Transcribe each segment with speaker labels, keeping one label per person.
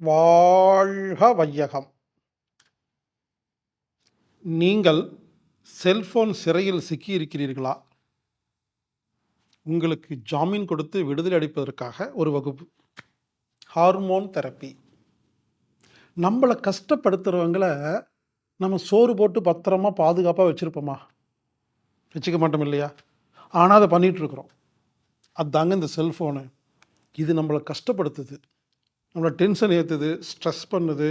Speaker 1: வாழ்க வையகம் நீங்கள் செல்போன் சிறையில் சிக்கியிருக்கிறீர்களா? உங்களுக்கு ஜாமீன் கொடுத்து விடுதலை அளிப்பதற்காக ஒரு வகுப்பு. Hormone therapy. நம்மளை கஷ்டப்படுத்துகிறவங்கள நம்ம சோறு போட்டு பத்திரமா பாதுகாப்பாக வச்சுருப்போமா? வச்சுக்க மாட்டோம் இல்லையா? ஆனால் அதை பண்ணிகிட்ருக்குறோம் அதாங்க இந்த செல்ஃபோனு இது நம்மளை கஷ்டப்படுத்துது. நம்மளை டென்ஷன் ஏற்றுது ஸ்ட்ரெஸ் பண்ணுது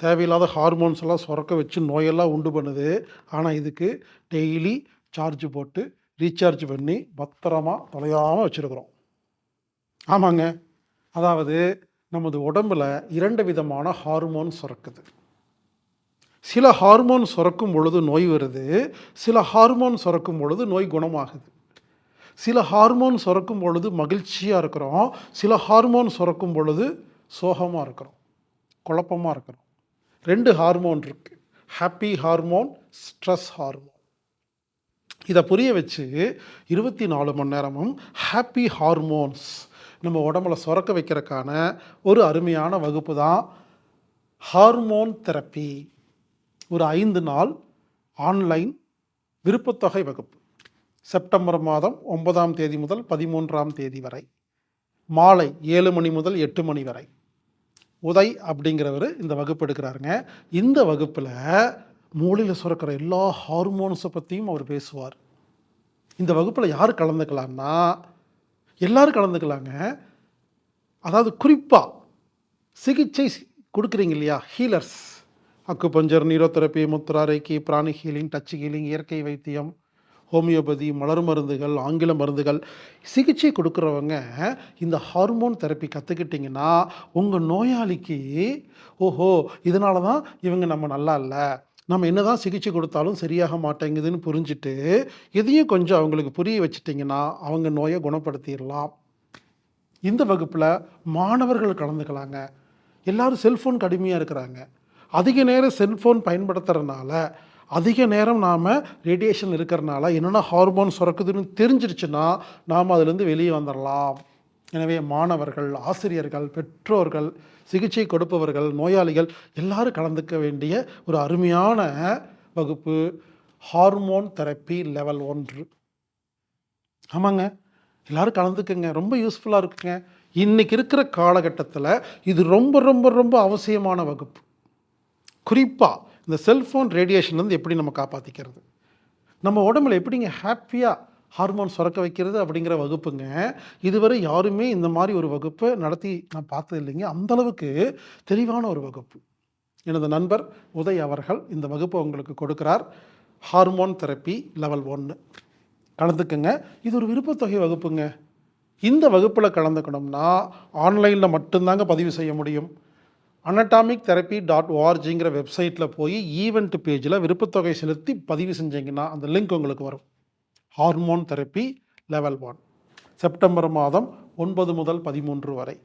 Speaker 1: தேவையில்லாத ஹார்மோன்ஸ் எல்லாம் சுரக்க வச்சு நோயெல்லாம் உண்டு பண்ணுது. ஆனால் இதுக்கு டெய்லி சார்ஜ் போட்டு ரீசார்ஜ் பண்ணி பத்திரமா தொலையாமல் வச்சுருக்குறோம். ஆமாங்க. அதாவது நமது உடம்புல இரண்டு விதமான ஹார்மோன் சுரக்குது. சில ஹார்மோன் சுரக்கும் பொழுது நோய் வருது சில ஹார்மோன் சுரக்கும் பொழுது நோய் குணமாகுது. சில ஹார்மோன் சுரக்கும் பொழுது மகிழ்ச்சியாக இருக்கிறோம் சில ஹார்மோன் சுரக்கும் பொழுது சோகமாக இருக்கிறோம் குழப்பமாக இருக்கிறோம். ரெண்டு ஹார்மோன் இருக்குது ஹாப்பி ஹார்மோன் ஸ்ட்ரெஸ் ஹார்மோன் இதை புரிய வச்சு இருபத்தி நாலு மணி நேரமும் ஹாப்பி ஹார்மோன்ஸ் நம்ம உடம்புல சுரக்க வைக்கிறதுக்கான ஒரு அருமையான வகுப்பு தான் ஹார்மோன் தெரப்பி ஒரு ஐந்து நாள் ஆன்லைன் விருப்பத்தொகை வகுப்பு. செப்டம்பர் மாதம் ஒன்பதாம் தேதி முதல் பதிமூன்றாம் தேதி வரை. மாலை ஏழு மணி முதல் எட்டு மணி வரை. உதய் அப்படிங்கிறவர் இந்த வகுப்பு எடுக்கிறாருங்க. இந்த வகுப்பில் மூளையில் சுரக்கிற எல்லா ஹார்மோன்ஸை பற்றியும் அவர் பேசுவார். இந்த வகுப்பில் யார் கலந்துக்கலாம்னா எல்லோரும் கலந்துக்கலாங்க. அதாவது குறிப்பாக சிகிச்சை கொடுக்குறீங்க இல்லையா? Healers acupuncture neurotherapy mudra reiki pranic healing touch healing இயற்கை வைத்தியம் ஹோமியோபதி மலர் மருந்துகள் ஆங்கில மருந்துகள் சிகிச்சை கொடுக்குறவங்க இந்த ஹார்மோன் தெரப்பி கற்றுக்கிட்டிங்கன்னா உங்கள் நோயாளிக்கு ஓஹோ இதனால தான் இவங்க நம்ம நல்லா இல்லை. நம்ம என்னதான் சிகிச்சை கொடுத்தாலும் சரியாக மாட்டேங்குதுன்னு புரிஞ்சுட்டு இதையும் கொஞ்சம் அவங்களுக்கு புரிய வச்சிட்டிங்கன்னா அவங்க நோயை குணப்படுத்திடலாம். இந்த வகுப்பில் மாணவர்கள் கலந்துக்கலாங்க. எல்லாரும் செல்ஃபோன் கடுமையாக இருக்கிறாங்க. அதிக நேரம் செல்ஃபோன் பயன்படுத்துகிறனால அதிக நேரம் நாம் ரேடியேஷன் இருக்கிறனால என்னென்ன ஹார்மோன் சுரக்குதுன்னு தெரிஞ்சிருச்சுன்னா நாம் அதுலேருந்து வெளியே வந்துடலாம். எனவே மாணவர்கள் ஆசிரியர்கள் பெற்றோர்கள் சிகிச்சை கொடுப்பவர்கள் நோயாளிகள் எல்லாரும் கலந்துக்க வேண்டிய ஒரு அருமையான வகுப்பு ஹார்மோன் தெரப்பி லெவல் ஒன்று. ஆமாங்க. எல்லாரும் கலந்துக்குங்க. ரொம்ப யூஸ்ஃபுல்லாக இருக்குங்க. இன்னைக்கு இருக்கிற காலகட்டத்தில் இது ரொம்ப ரொம்ப ரொம்ப அவசியமான வகுப்பு. குறிப்பாக இந்த செல்ஃபோன் ரேடியேஷன்லேருந்து எப்படி நம்ம காப்பாற்றிக்கிறது நம்ம உடம்புல எப்படிங்க ஹாப்பியாக ஹார்மோன் சுரக்க வைக்கிறது அப்படிங்கிற வகுப்புங்க. இதுவரை யாருமே இந்த மாதிரி ஒரு வகுப்பு நடத்தி நான் பார்த்தது இல்லைங்க. அந்தளவுக்கு தெளிவான ஒரு வகுப்பு. எனது நண்பர் உதய் அவர்கள் இந்த வகுப்பை உங்களுக்கு கொடுக்குறார். ஹார்மோன் தெரப்பி லெவல் ஒன்று கலந்துக்குங்க. இது ஒரு விருப்பத்தொகை வகுப்புங்க. இந்த வகுப்பில் கலந்துக்கணும்னா ஆன்லைனில் மட்டும்தாங்க பதிவு செய்ய முடியும். அனட்டாமிக் தெரப்பி டாட் ஓஆர்ஜிங்கிற வெப்சைட்டில் போய் ஈவெண்ட் பேஜில் விருப்பத்தொகை செலுத்தி பதிவு செஞ்சீங்கன்னா அந்த லிங்க் உங்களுக்கு வரும். Hormone therapy level one September மாதம் ஒன்பது முதல் பதிமூன்று வரை.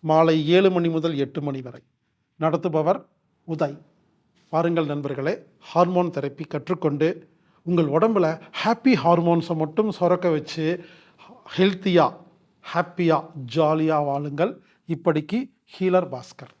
Speaker 1: மாலை ஏழு மணி முதல் எட்டு மணி வரை. நடத்துபவர் உதய். பாருங்கள் நண்பர்களே ஹார்மோன் தெரப்பி கற்றுக்கொண்டு உங்கள் உடம்புல ஹாப்பி ஹார்மோன்ஸை மட்டும் சுரக்க வச்சு ஹெல்த்தியாக ஹாப்பியாக ஜாலியாக வாழுங்கள். இப்படிக்கு ஹீலர் பாஸ்கர்.